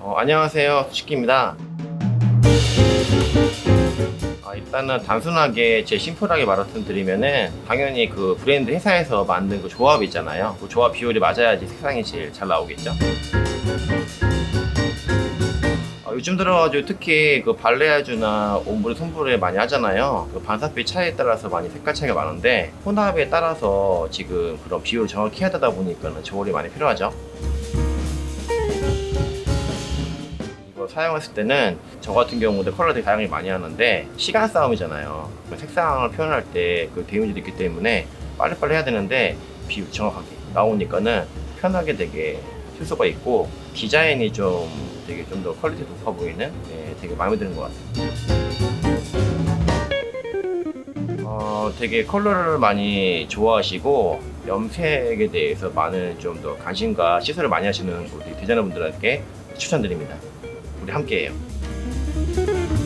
안녕하세요. 수식기입니다. 아, 일단은 단순하게 제 심플하게 말씀드리면은 당연히 그 브랜드 회사에서 만든 그 조합 있잖아요. 그 조합 비율이 맞아야지 색상이 제일 잘 나오겠죠. 어, 요즘 들어가지고 특히 그 발레아주나 옴브레 솜브레 많이 하잖아요. 그 반사빛 차이에 따라서 많이 색깔 차이가 많은데 혼합에 따라서 지금 그런 비율을 정확히 해야 되다 보니까는 저울이 많이 필요하죠. 이거 사용했을 때는 저 같은 경우도 컬러 되게 다양하게 많이 하는데 시간 싸움이잖아요. 색상을 표현할 때 그 데미지도 있기 때문에 빨리빨리 해야 되는데 비율 정확하게 나오니까는 편하게 되게 쓸 수가 있고 디자인이 좀 되게 좀 더 퀄리티 높아 보이는 예, 되게 마음에 드는 것 같아요. 어, 되게 컬러를 많이 좋아하시고 염색에 대해서 많은 좀 더 관심과 시설을 많이 하시는 우리 디자이너분들에게 추천드립니다. 우리 함께해요.